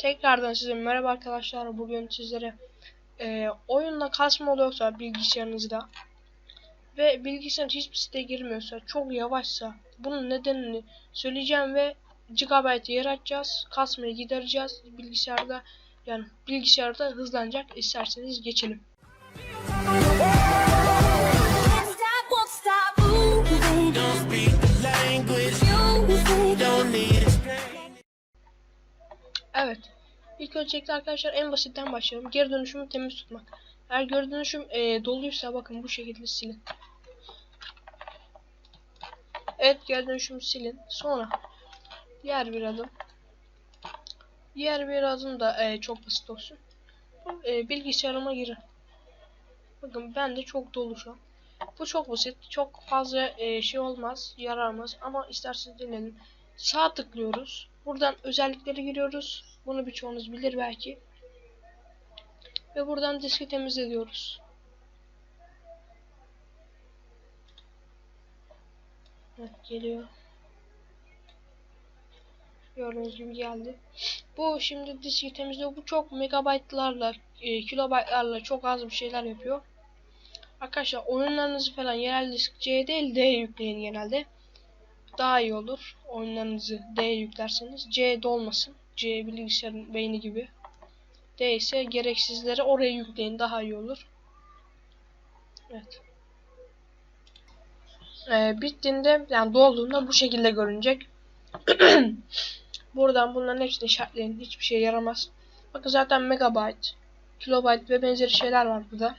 Tekrardan size merhaba arkadaşlar. Bugün sizlere e, oyunla kasma oluyorsa bilgisayarınızda ve bilgisayar hiçbir siteye girmiyorsa, çok yavaşsa bunun nedenini söyleyeceğim ve gigabyte yer açacağız. Kasmayı gidereceğiz bilgisayarda. Yani bilgisayarda hızlanacak. İsterseniz geçelim. Evet. İlk öncelikle arkadaşlar en basitten başlayalım. Geri dönüşümü temiz tutmak. Eğer geri dönüşüm e, doluysa bakın bu şekilde silin. Evet geri dönüşümü silin. Sonra diğer bir adım. Diğer bir adım da e, çok basit olsun. E, bilgisayarıma girin. Bakın bende çok dolu şu an. Bu çok basit. Çok fazla e, şey olmaz. Yaramaz. Ama isterseniz dinleyin. Sağ tıklıyoruz. Buradan özellikleri giriyoruz. Bunu birçoğunuz bilir belki. Ve buradan diski temizle diyoruz. Evet geliyor. Gördüğünüz gibi geldi. Bu şimdi diski temizliyor. Bu çok megabaytlarla, e, kilobaytlarla çok az bir şeyler yapıyor. Arkadaşlar oyunlarınızı falan yerel disk C değil D yükleyin genelde. Daha iyi olur. Oyunlarınızı D yüklerseniz. C dolmasın. C bilgisayarın beyni gibi. D ise gereksizleri oraya yükleyin daha iyi olur. Evet. Ee, bittiğinde yani dolduğunda bu şekilde görünecek. Buradan bunların hepsini işaretleyin. Hiçbir şey yaramaz. Bakın zaten megabyte, kilobyte ve benzeri şeyler var burada.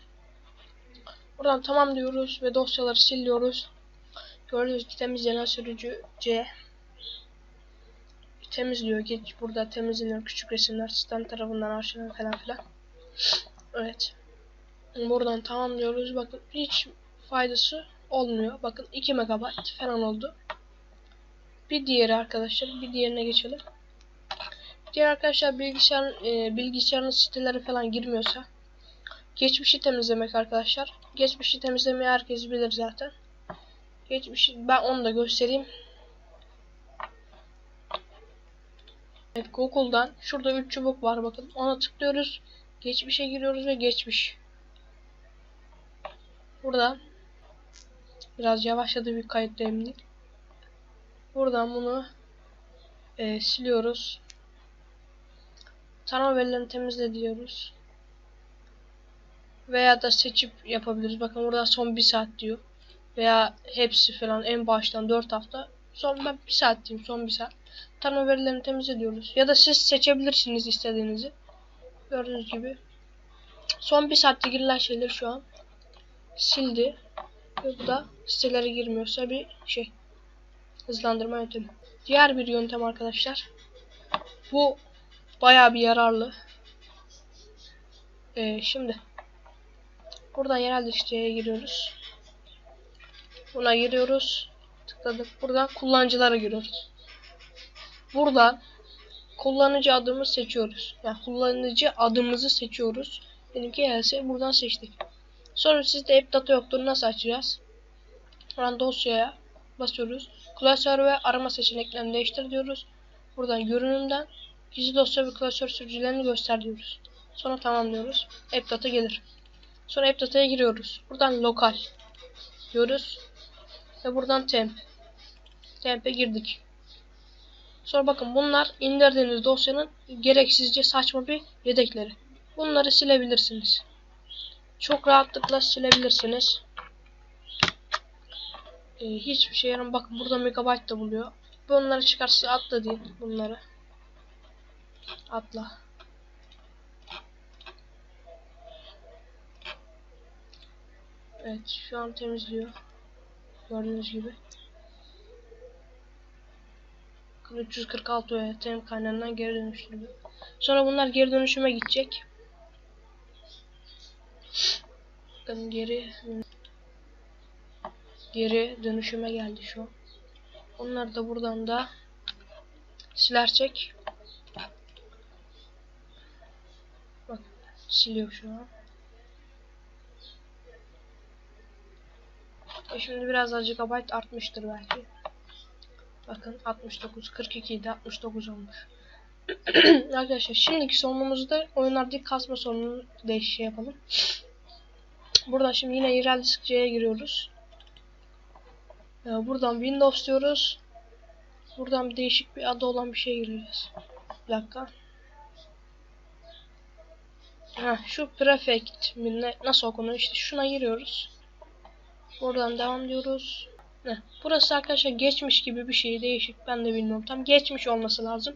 Buradan tamam diyoruz ve dosyaları siliyoruz. Gördüğünüz gibi temizlenen sürücü C. Temizliyor. Geç burada temizleniyor küçük resimler sistem tarafından aşağıdan falan filan. Evet. Buradan tamam diyoruz. Bakın hiç faydası olmuyor. Bakın 2 MB falan oldu. Bir diğeri arkadaşlar. Bir diğerine geçelim. Diğer arkadaşlar bilgisayar e, bilgisayarın siteleri falan girmiyorsa geçmişi temizlemek arkadaşlar. Geçmişi temizlemeyi herkes bilir zaten. Geçmiş ben onu da göstereyim. Evet Google'dan şurada 3 çubuk var bakın. Ona tıklıyoruz. Geçmişe giriyoruz ve geçmiş. Buradan biraz yavaşladı bir kayıt eminim. Buradan bunu e, siliyoruz. Tarama verilerini temizle. Veya da seçip yapabiliriz. Bakın burada son bir saat diyor veya hepsi falan en baştan 4 hafta son ben bir saat diyeyim son bir saat. Tarama verilerini temizliyoruz. Ya da siz seçebilirsiniz istediğinizi. Gördüğünüz gibi. Son bir saatte girilen şeyleri şu an sildi. Ve bu da sitelere girmiyorsa bir şey hızlandırma yöntemi. Diğer bir yöntem arkadaşlar. Bu bayağı bir yararlı. Ee, şimdi buradan yerel listeye giriyoruz. Buna giriyoruz. Tıkladık. Buradan kullanıcılara giriyoruz. Buradan kullanıcı adımı seçiyoruz. Yani kullanıcı adımızı seçiyoruz. Benimki ELS. Buradan seçtik. Sonra sizde app data yoktur. Nasıl açacağız? Buradan dosyaya basıyoruz. Klasör ve arama seçeneklerini değiştir diyoruz. Buradan görünümden gizli dosya ve klasör sürücülerini göster diyoruz. Sonra tamam diyoruz. App data gelir. Sonra app data'ya giriyoruz. Buradan lokal diyoruz. Ve buradan temp. Temp'e girdik. Sonra bakın bunlar indirdiğiniz dosyanın gereksizce saçma bir yedekleri. Bunları silebilirsiniz. Çok rahatlıkla silebilirsiniz. Ee, hiçbir şey yaram. Bakın burada megabyte da buluyor. Bunları çıkarsa atla deyin bunları. Atla. Evet şu an temizliyor. Gördüğünüz gibi. 346 öğretim kaynağından geri dönüştürülüyor. Sonra bunlar geri dönüşüme gidecek. Bakın geri geri dönüşüme geldi şu. Onlar da buradan da silersek bak siliyor şu an. E şimdi biraz daha GB artmıştır belki. Bakın 69, 42 idi 69 olmuş. Arkadaşlar şimdiki sorunumuzda oyunlardaki kasma sorununu değiş şey yapalım. Buradan şimdi yine yerel disk C'ye giriyoruz. Ee, buradan Windows diyoruz. Buradan değişik bir adı olan bir şey gireceğiz. Bir dakika. Heh, şu prefect mi ne, nasıl okunuyor işte şuna giriyoruz. Buradan devam diyoruz. Heh, burası arkadaşlar geçmiş gibi bir şey değişik ben de bilmiyorum. Tam geçmiş olması lazım.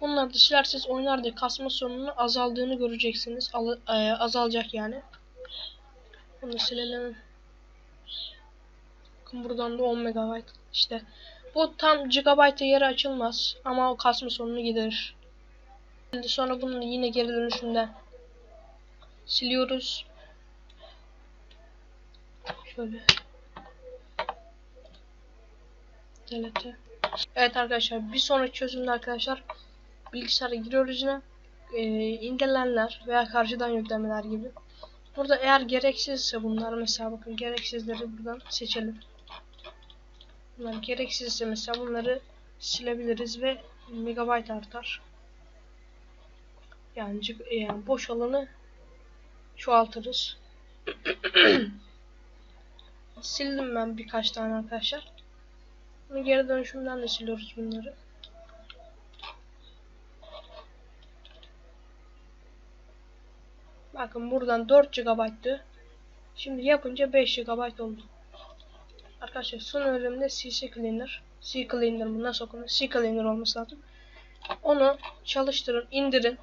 Bunları da silerseniz oyunlarda kasma sorununun azaldığını göreceksiniz. Al- e, azalacak yani. Bunu silelim. Bakın buradan da 10 MB işte. Bu tam gigabyte yeri açılmaz ama o kasma sorununu giderir. Şimdi sonra bunu yine geri dönüşümde siliyoruz. Şöyle. Delete. Evet arkadaşlar bir sonraki çözümde arkadaşlar bilgisayara giriyoruz yine. Ee, indirilenler veya karşıdan yüklemeler gibi. Burada eğer gereksizse bunlar mesela bakın gereksizleri buradan seçelim. Bunlar gereksizse mesela bunları silebiliriz ve megabayt artar. Yani, yani boş alanı çoğaltırız. Sildim ben birkaç tane arkadaşlar. Bunu geri dönüşümden de siliyoruz bunları. Bakın buradan 4 GB'tı. Şimdi yapınca 5 GB oldu. Arkadaşlar son bölümde CC Cleaner. C Cleaner bu nasıl okunuyor? C Cleaner olması lazım. Onu çalıştırın, indirin.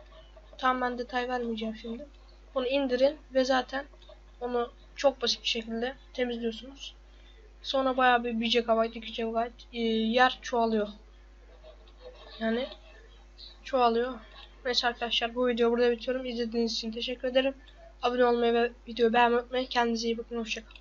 Tam ben detay vermeyeceğim şimdi. Onu indirin ve zaten onu çok basit bir şekilde temizliyorsunuz. Sonra bayağı bir 1 GB, 2 GB e, yer çoğalıyor. Yani çoğalıyor. Neyse arkadaşlar bu videoyu burada bitiriyorum. İzlediğiniz için teşekkür ederim. Abone olmayı ve videoyu beğenmeyi unutmayın. Kendinize iyi bakın. Hoşçakalın.